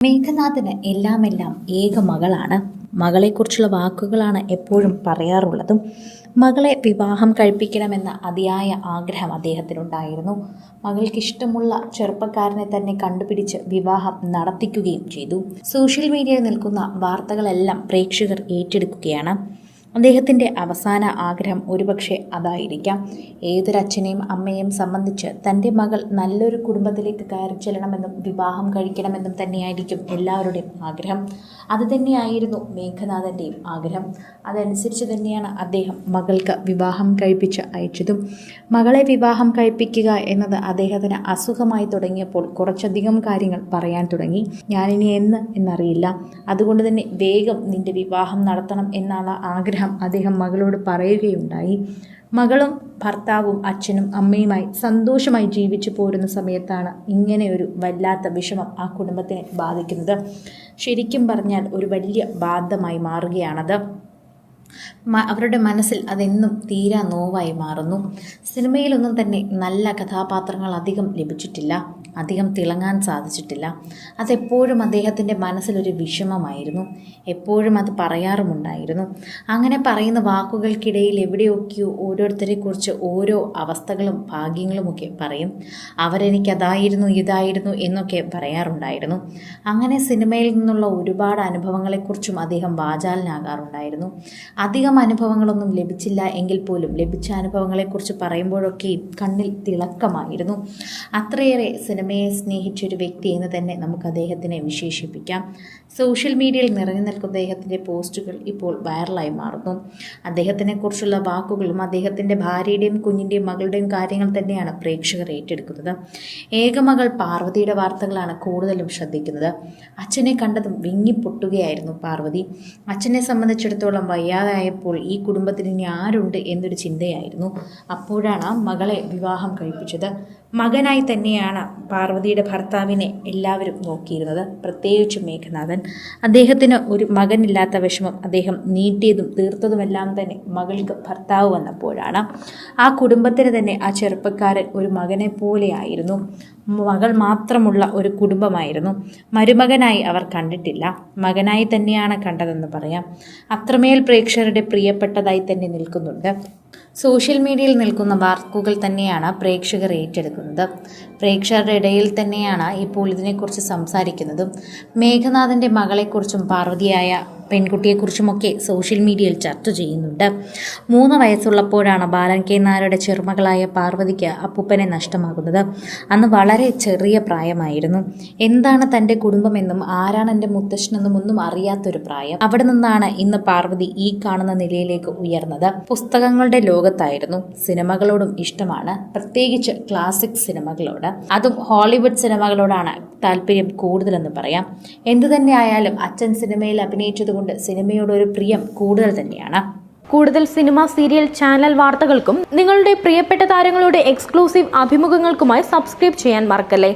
മേഘനാഥന് എല്ലാമെല്ലാം ഏക മകളാണ്. മകളെക്കുറിച്ചുള്ള വാക്കുകളാണ് എപ്പോഴും പറയാറുള്ളതും മകളെ വിവാഹം കഴിപ്പിക്കണമെന്ന അതിയായ ആഗ്രഹം അദ്ദേഹത്തിനുണ്ടായിരുന്നു. മകൾക്കിഷ്ടമുള്ള ചെറുപ്പക്കാരനെ തന്നെ കണ്ടുപിടിച്ച് വിവാഹം നടത്തിക്കുകയും ചെയ്തു. സോഷ്യൽ മീഡിയയിൽ നിൽക്കുന്ന വാർത്തകളെല്ലാം പ്രേക്ഷകർ ഏറ്റെടുക്കുകയാണ്. അദ്ദേഹത്തിന്റെ അവസാന ആഗ്രഹം ഒരുപക്ഷെ അതായിരിക്കാം. ഏതൊരച്ഛനെയും അമ്മയെയും സംബന്ധിച്ച് തന്റെ മകൾ നല്ലൊരു കുടുംബത്തിലേക്ക് കയറി ചെല്ലണമെന്നും വിവാഹം കഴിക്കണമെന്നും തന്നെയായിരിക്കും എല്ലാവരുടെയും ആഗ്രഹം. അതുതന്നെയായിരുന്നു മേഘനാഥന്റെയും ആഗ്രഹം. അതനുസരിച്ച് തന്നെയാണ് അദ്ദേഹം മകൾക്ക് വിവാഹം കഴിപ്പിച്ച് അയച്ചതും. മകളെ വിവാഹം കഴിപ്പിക്കുക എന്നത് അദ്ദേഹത്തിന് അസുഖമായി തുടങ്ങിയപ്പോൾ കുറച്ചധികം കാര്യങ്ങൾ പറയാൻ തുടങ്ങി. ഞാനിനി എന്ന് എന്നറിയില്ല. അതുകൊണ്ട് തന്നെ വേഗം നിന്റെ വിവാഹം നടത്തണം എന്നുള്ള ആഗ്രഹം അദ്ദേഹം മകളോട് പറയുകയുണ്ടായി. മകളും ഭർത്താവും അച്ഛനും അമ്മയുമായി സന്തോഷമായി ജീവിച്ചു പോരുന്ന സമയത്താണ് ഇങ്ങനെ ഒരു വല്ലാത്ത വിഷമം ആ കുടുംബത്തിനെ ബാധിക്കുന്നത്. ശരിക്കും പറഞ്ഞാൽ ഒരു വലിയ ബാധമായി മാറുകയാണത്. അവരുടെ മനസ്സിൽ അതെന്നും തീരാ നോവായി മാറുന്നു. സിനിമയിലൊന്നും തന്നെ നല്ല കഥാപാത്രങ്ങൾ അധികം ലഭിച്ചിട്ടില്ല. അധികം തിളങ്ങാൻ സാധിച്ചിട്ടില്ല. അതെപ്പോഴും അദ്ദേഹത്തിന്റെ മനസ്സിലൊരു വിഷമമായിരുന്നു. എപ്പോഴും അത് പറയാറുമുണ്ടായിരുന്നു. അങ്ങനെ പറയുന്ന വാക്കുകൾക്കിടയിൽ എവിടെയൊക്കെയോ ഓരോരുത്തരെക്കുറിച്ച് ഓരോ അവസ്ഥകളും ഭാഗ്യങ്ങളുമൊക്കെ പറയും. അവരെനിക്ക് അതായിരുന്നു ഇതായിരുന്നു എന്നൊക്കെ പറയാറുണ്ടായിരുന്നു. അങ്ങനെ സിനിമയിൽ നിന്നുള്ള ഒരുപാട് അനുഭവങ്ങളെക്കുറിച്ചും അദ്ദേഹം വാചാലനാകാറുണ്ടായിരുന്നു. അധികം അനുഭവങ്ങളൊന്നും ലഭിച്ചില്ല എങ്കിൽ പോലും ലഭിച്ച അനുഭവങ്ങളെക്കുറിച്ച് പറയുമ്പോഴൊക്കെയും കണ്ണിൽ തിളക്കമായിരുന്നു. അത്രയേറെ സിനിമയെ സ്നേഹിച്ചൊരു വ്യക്തി എന്ന് തന്നെ നമുക്ക് അദ്ദേഹത്തിനെ വിശേഷിപ്പിക്കാം. സോഷ്യൽ മീഡിയയിൽ നിറഞ്ഞു നിൽക്കുന്ന അദ്ദേഹത്തിന്റെ പോസ്റ്റുകൾ ഇപ്പോൾ വൈറലായി മാറുന്നു. അദ്ദേഹത്തിനെ കുറിച്ചുള്ള വാക്കുകളും അദ്ദേഹത്തിന്റെ ഭാര്യയുടെയും കുഞ്ഞിന്റെയും മകളുടെയും കാര്യങ്ങൾ തന്നെയാണ് പ്രേക്ഷകർ ഏറ്റെടുക്കുന്നത്. ഏകമകൾ പാർവതിയുടെ വാർത്തകളാണ് കൂടുതലും ശ്രദ്ധിക്കുന്നത്. അച്ഛനെ കണ്ടതും വിങ്ങിപ്പൊട്ടുകയായിരുന്നു പാർവതി. അച്ഛനെ സംബന്ധിച്ചിടത്തോളം വയ്യാതായപ്പോൾ ഈ കുടുംബത്തിന് ഇനി ആരുണ്ട് എന്നൊരു ചിന്തയായിരുന്നു. അപ്പോഴാണ് മകളെ വിവാഹം കഴിപ്പിച്ചത്. മകനായി തന്നെയാണ് പാർവതിയുടെ ഭർത്താവിനെ എല്ലാവരും നോക്കിയിരുന്നത് പ്രത്യേകിച്ചും മേഘനാഥൻ. അദ്ദേഹത്തിന് ഒരു മകനില്ലാത്ത വിഷമം അദ്ദേഹം നീട്ടിയതും തീർത്തതുമെല്ലാം തന്നെ മകൾക്ക് ഭർത്താവ് വന്നപ്പോഴാണ്. ആ കുടുംബത്തിന് തന്നെ ആ ചെറുപ്പക്കാരൻ ഒരു മകനെ പോലെയായിരുന്നു. മകൾ മാത്രമുള്ള ഒരു കുടുംബമായിരുന്നു. മരുമകനായി അവർ കണ്ടിട്ടില്ല. മകനായി തന്നെയാണ് കണ്ടതെന്ന് പറയാം. അത്രമേൽ പ്രേക്ഷകരുടെ പ്രിയപ്പെട്ടതായി തന്നെ നിൽക്കുന്നുണ്ട്. സോഷ്യൽ മീഡിയയിൽ നിൽക്കുന്ന വാർക്കുകൾ തന്നെയാണ് പ്രേക്ഷകർ ഏറ്റെടുക്കുന്നത്. പ്രേക്ഷകരുടെ ഇടയിൽ തന്നെയാണ് ഇപ്പോൾ ഇതിനെക്കുറിച്ച് സംസാരിക്കുന്നതും. മേഘനാഥന്റെ മകളെക്കുറിച്ചും പാർവതിയായ പെൺകുട്ടിയെക്കുറിച്ചുമൊക്കെ സോഷ്യൽ മീഡിയയിൽ ചർച്ച ചെയ്യുന്നുണ്ട്. മൂന്ന് വയസ്സുള്ളപ്പോഴാണ് ബാലൻ കെ നായരുടെ ചെറുമകളായ പാർവതിക്ക് അപ്പൂപ്പനെ നഷ്ടമാകുന്നത്. അന്ന് വളരെ ചെറിയ പ്രായമായിരുന്നു. എന്താണ് തന്റെ കുടുംബമെന്നും ആരാണ് എന്റെ മുത്തശ്ശനെന്നും ഒന്നും അറിയാത്തൊരു പ്രായം. അവിടെ നിന്നാണ് ഇന്ന് പാർവതി ഈ കാണുന്ന നിലയിലേക്ക് ഉയർന്നത്. പുസ്തകങ്ങളുടെ ലോകത്തായിരുന്നു. സിനിമകളോടും ഇഷ്ടമാണ്. പ്രത്യേകിച്ച് ക്ലാസിക് സിനിമകളോട്. അതും ഹോളിവുഡ് സിനിമകളോടാണ് താല്പര്യം കൂടുതലെന്ന് പറയാം. എന്തു തന്നെ ആയാലും അച്ഛൻ സിനിമയിൽ അഭിനയിച്ചതുകൊണ്ട് സിനിമയോട് ഒരു പ്രിയം കൂടുതൽ തന്നെയാണ്. കൂടുതൽ സിനിമ സീരിയൽ ചാനൽ വാർത്തകൾക്കും നിങ്ങളുടെ പ്രിയപ്പെട്ട താരങ്ങളുടെ എക്സ്ക്ലൂസീവ് അഭിമുഖങ്ങൾക്കുമായി സബ്സ്ക്രൈബ് ചെയ്യാൻ മറക്കല്ലേ?